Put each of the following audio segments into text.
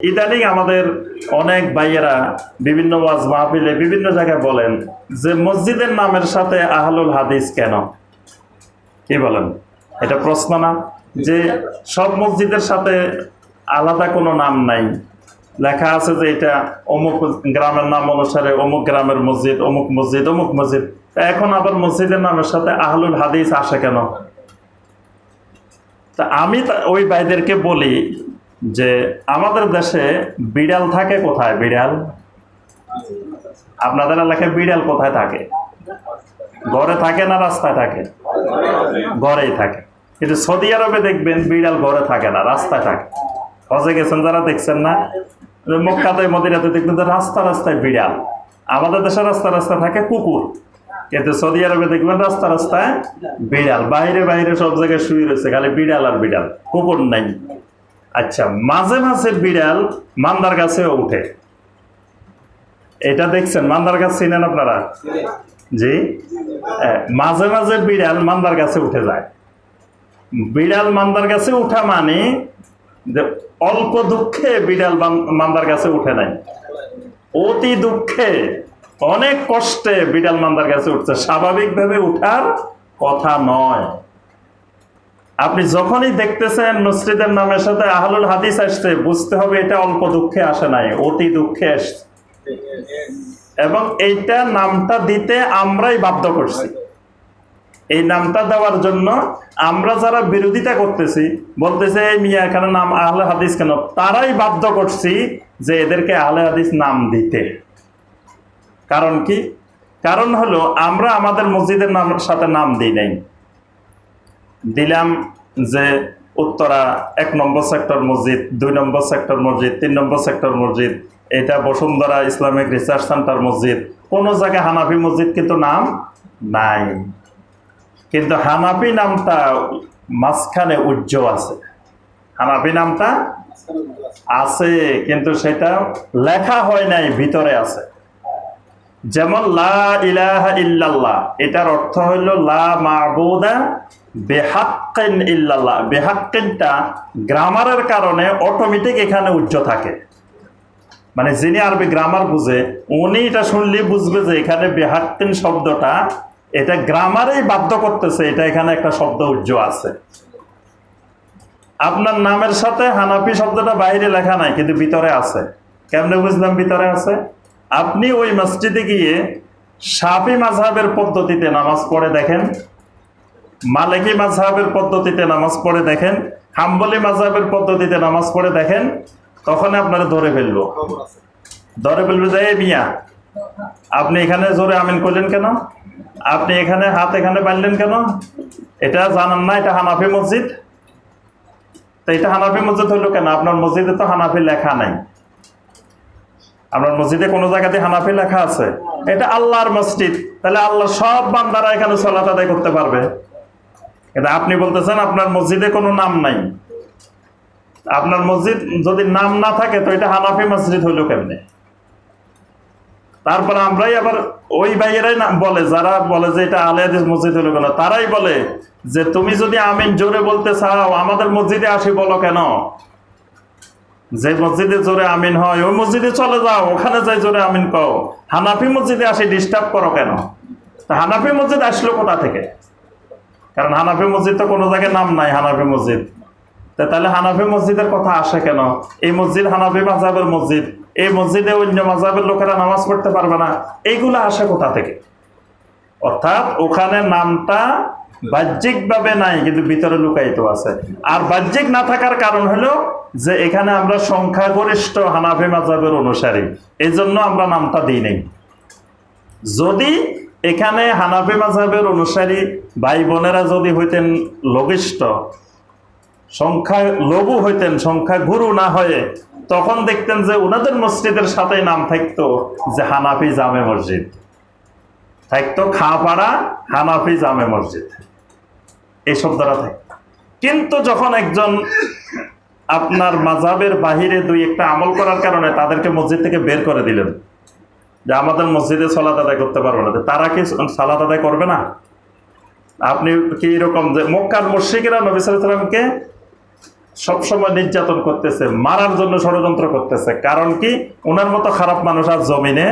ইদানিং আমাদের অনেক ভাইয়েরা বিভিন্ন ওয়াজ মাহফিলে বিভিন্ন জায়গায় বলেন যে মসজিদের নামের সাথে আহলুল হাদিস কেন? কি বলেন? এটা প্রশ্ন না? যে সব মসজিদের সাথে আলাদা কোনো নাম নাই। লেখা আছে যে এটা অমুক গ্রামের নাম অনুসারে অমুক গ্রামের মসজিদ, অমুক মসজিদ অমুক মসজিদ। এখন আবার মসজিদের নামের সাথে আহলুল হাদিস আসে কেন? তা আমি ওই ভাইদেরকে বলি যে আমাদের দেশে বিড়াল থাকে কোথায়? বিড়াল? আপনাদের এলাকায় বিড়াল কোথায় থাকে? ঘরে থাকে না রাস্তায় থাকে? ঘরেই থাকে। কিন্তু সৌদি আরবে দেখবেন বিড়াল ঘরে থাকে না, রাস্তায় থাকে। হজে গেছেন যারা দেখছেন না, মক্কাতে, মদিনাতে দেখবেন যে রাস্তা রাস্তায় বিড়াল। আমাদের দেশে রাস্তা রাস্তায় থাকে কুকুর। কিন্তু সৌদি আরবে দেখবেন রাস্তা রাস্তায় বিড়াল। বাইরে বাইরে সব জায়গায় শুয়ে রয়েছে, খালি বিড়াল আর বিড়াল। কুকুর নাই। আচ্ছা মাঝে মাঝে বিড়াল মান্দার গাছেও উঠে। এটা দেখছেন মান্দার গাছ চিনেন আপনারা? জি? মাঝে মাঝে বিড়াল মান্দার গাছে উঠে যায়। বিড়াল মান্দার গাছে উঠা মানে অল্প দুঃখে বিড়াল মান্দার গাছে উঠে নাই। অতি দুঃখে, অনেক কষ্টে বিড়াল মান্দার গাছে উঠছে। স্বাভাবিকভাবে উঠার কথা নয়। আপনি যখনই দেখতেছেন মসজিদের নামের সাথে আহলুল হাদিস আসছে, বুঝতে হবে এটা অল্প দুঃখে আসে নাই, অতি দুঃখে আসছে। এবং এইটা নামটা দিতে আমরাই বাধ্য করছি। এই নামটা দেওয়ার জন্য আমরা যারা বিরোধিতা করতেছি, বলতেছে, এই মিয়া এখানে নাম আহলে হাদিস কেন? তারাই বাধ্য করছি যে এদেরকে আহলে হাদিস নাম দিতে। কারণ কি? কারণ হলো, আমরা আমাদের মসজিদের নাম সাথে নাম দিই নাই। দিলাম যে উত্তরা এক নম্বর সেক্টর মসজিদ, দুই নম্বর সেক্টর মসজিদ, তিন নম্বর সেক্টর মসজিদ, এটা বসুন্ধরা ইসলামিক রিসার্চ সেন্টার মসজিদ। কোনো জায়গায় হানাফি মসজিদ কিন্তু নাম নাই। কিন্তু হানাফি নামটা মাঝখানে উজ্জ্বল আছে। হানাফি নামটা আছে, কিন্তু সেটা লেখা হয় নাই, ভিতরে আছে। যেমন লা ইলাহা এটার অর্থ হইল লা গ্রামারের কারণে অটোমেটিক এখানে উজ্জ থাকে। মানে যিনি আরবি গ্রামার বুঝে, উনি এটা শুনলে বুঝবে যে এখানে বেহাক্কিন শব্দটা, এটা গ্রামারেই বাধ্য করতেছে, এটা এখানে একটা শব্দ উজ্জ আছে। আপনার নামের সাথে হানাফি শব্দটা বাইরে লেখা নাই, কিন্তু ভিতরে আছে। কেমনে বুঝলাম ভিতরে আছে? আপনি ওই মসজিদে গিয়ে সাফি মাঝহাবের পদ্ধতিতে নামাজ পড়ে দেখেন, মালিকি মাঝহাবের পদ্ধতিতে নামাজ পড়ে দেখেন, হাম্বলি মাঝহাবের পদ্ধতিতে নামাজ পড়ে দেখেন, তখন আপনারা ধরে ফেলব। ধরে ফেলবে যে "এই মিয়া, আপনি এখানে জোরে আমিন করলেন কেন? আপনি এখানে হাত এখানে বাঁধলেন কেন? এটা জানান না, এটা হানাফি মসজিদ। তো এটা হানাফি মসজিদ হইল কেন? আপনার মসজিদে তো হানাফি লেখা নাই। আপনার মসজিদে কোনো জায়গাতে হানাফি লেখা আছে? এটা আল্লাহর মসজিদ। তাহলে আল্লাহ সব বান্দারা এখানে সলাত আদায় করতে পারবে। কিন্তু আপনি বলতেছেন আপনার মসজিদে কোনো নাম নাই। আপনার মসজিদ যদি নাম না থাকে, তো এটা হানাফি মসজিদ হইল কেমনে? তারপরে আমরাই আবার ওই ভাইয়েরাই বলে, যারা বলে যে এটা আলে হাদিস মসজিদ হলো কেন, তারাই বলে যে, তুমি যদি আমিন জোরে বলতে চাও, আমাদের মসজিদে আসি বলো কেন? যে মসজিদে জোরে আমিন হয়, ওই মসজিদে চলে যাও, ওখানে যাই জোরে আমিন কও হানাফি মসজিদে আসি ডিস্টার্ব করো কেন? তা হানাফি মসজিদ আসলো কোথা থেকে? কারণ হানাফি মসজিদ তো কোনো জায়গায় নাম নাই, হানাফি মসজিদ। তাহলে হানাফি মসজিদের কথা আসে কেন? এই মসজিদ হানাফি মাজাবের মসজিদ, এই মসজিদে অন্য মাজাবের লোকেরা নামাজ পড়তে পারবে না। এইগুলো আসে কোথা থেকে? অর্থাৎ ওখানে নামটা বাহ্যিকভাবে নাই, কিন্তু ভিতরে লুকায়িত আছে। আর বাহ্যিক না থাকার কারণ হলো যে এখানে আমরা সংখ্যাগরিষ্ঠ হানাফি মাজাবের অনুসারী। এই জন্য আমরা নামটা দিই নেই। যদি এখানে হানাফি মাজাবের অনুসারী ভাই বোনেরা যদি হইতেন লঘিষ্ঠ, সংখ্যা লঘু হইতেন, সংখ্যা গুরু না হয়ে, তখন দেখতেন যে ওনাদের মসজিদের সাথে নাম থাকতো যে হানাফি জামে মসজিদ। থাকতো খাপাড়া হানাফি জামে মসজিদ। এই শব্দটা থাকে। কিন্তু যখন একজন আপনার মাজাবের বাহিরে দুই একটা আমল করার কারণে তাদেরকে মসজিদ থেকে বের করে দিলেন, যে আমাদের মসজিদে সলাত আদায় করতে পারবে না। তারা কি সালাত আদায় করবে না? আপনি কি এরকম যে মক্কার মুর্শিকেরা নবী সাল্লামকে সবসময় নির্যাতন করতেছে, মারার জন্য ষড়যন্ত্র করতেছে। কারণ কি? ওনার মতো খারাপ মানুষ আর জমিনে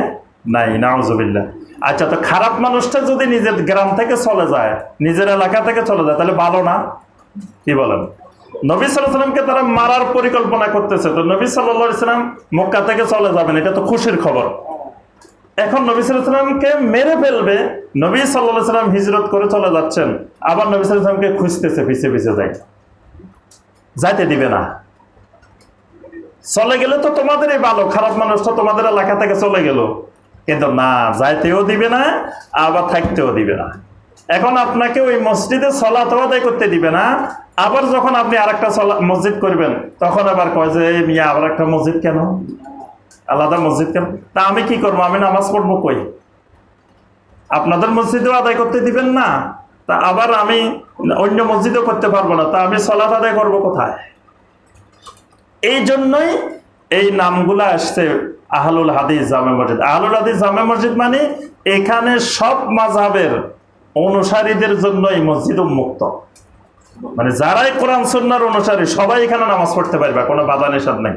নাই। নাউজুবিল্লাহ। আচ্ছা তো খারাপ মানুষটা যদি নিজের গ্রাম থেকে চলে যায়, নিজের এলাকা থেকে চলে যায়, তাহলে ভালো না? কি বলেন? নবী সাল্লামকে তারা মারার পরিকল্পনা করতেছে। তো নবী ইসলাম মক্কা থেকে চলে যাবেন, এটা তো খুশির খবর। এখন নবী সাল্লামকে মেরে ফেলবে, নবী সাল্লাম হিজরত করে চলে যাচ্ছেন, আবার নবী সাল্লামকে খুঁজতেছে পিছিয়ে পিছিয়ে যায় যাইতে দিবে না। চলে গেলে তো তোমাদেরই ভালো, খারাপ মানুষটা তোমাদের এলাকা থেকে চলে গেল। কিন্তু না, যাইতেও দিবে না, আবার থাকতেও দিবে না। এখন আপনাকে ওই মসজিদে সলাত আদায় করতে দিবে না, আবার যখন আপনি আরেকটা সলা, মসজিদ করবেন, তখন আবার কয় যে "এই মিয়া, আবার একটা মসজিদ কেন? আলাদা মসজিদ কেন? তা আমি কি করব? আমি নামাজ পড়ব কই? আপনাদের মসজিদেও আদায় করতে দিবেন না, তা আবার আমি অন্য মসজিদেও করতে পারব না, তা আমি সলাত আদায় করব কোথায়? এই জন্যই এই নামগুলো আসছে আহলুল হাদিস জামে মসজিদ। আহলুল হাদিস জামে মসজিদ মানে এখানে সব মাঝাবের অনুসারীদের জন্য এই মসজিদ উন্মুক্ত। মানে যারাই কোরআন সন্ন্যার অনুসারী সবাই এখানে নামাজ পড়তে পারবে কোনো বাধা নিষেধ নেই।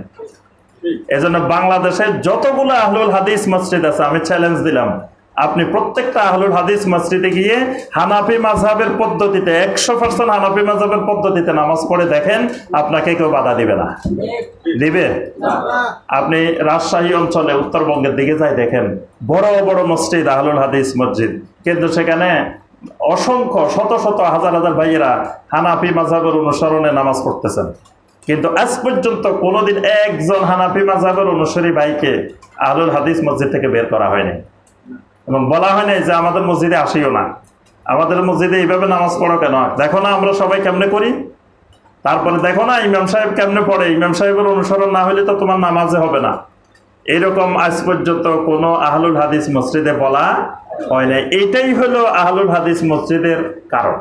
এজন্য বাংলাদেশের যতগুলো আহলুল হাদিস মসজিদ আছে আমি চ্যালেঞ্জ দিলাম। আপনি প্রত্যেকটা আহলুল হাদিস মসজিদে গিয়ে হানাফি মাঝহাবের পদ্ধতিতে, একশো পার্সেন্ট হানাফি মাঝহাবের পদ্ধতিতে নামাজ পড়ে দেখেন, আপনাকে কেউ বাধা দিবে না। দিবে? আপনি রাজশাহী অঞ্চলে উত্তরবঙ্গের দিকে যাই দেখেন, বড় বড় মসজিদ, আহলুল হাদিস মসজিদ। কিন্তু সেখানে অসংখ্য, শত শত, হাজার হাজার ভাইয়েরা হানাফি মাঝহাবের অনুসরণে নামাজ পড়তেছেন। কিন্তু আজ পর্যন্ত কোনোদিন একজন হানাফি মাঝহাবের অনুসারী ভাইকে আহলুল হাদিস মসজিদ থেকে বের করা হয়নি। এবং বলা হয় না যে আমাদের মসজিদে আসিও না। আমাদের মসজিদে এইভাবে নামাজ পড়ো কেন? দেখো না আমরা সবাই কেমনে করি? তারপরে দেখো না ইমাম সাহেব কেমনে পড়ে? ইমাম সাহেবের অনুসরণ না হলে তো তোমার নামাজে হবে না। এরকম আজ পর্যন্ত কোনো আহলুল হাদিস মসজিদে বলা হয় না এইটাই হলো আহলুল হাদিস মসজিদের কারণ।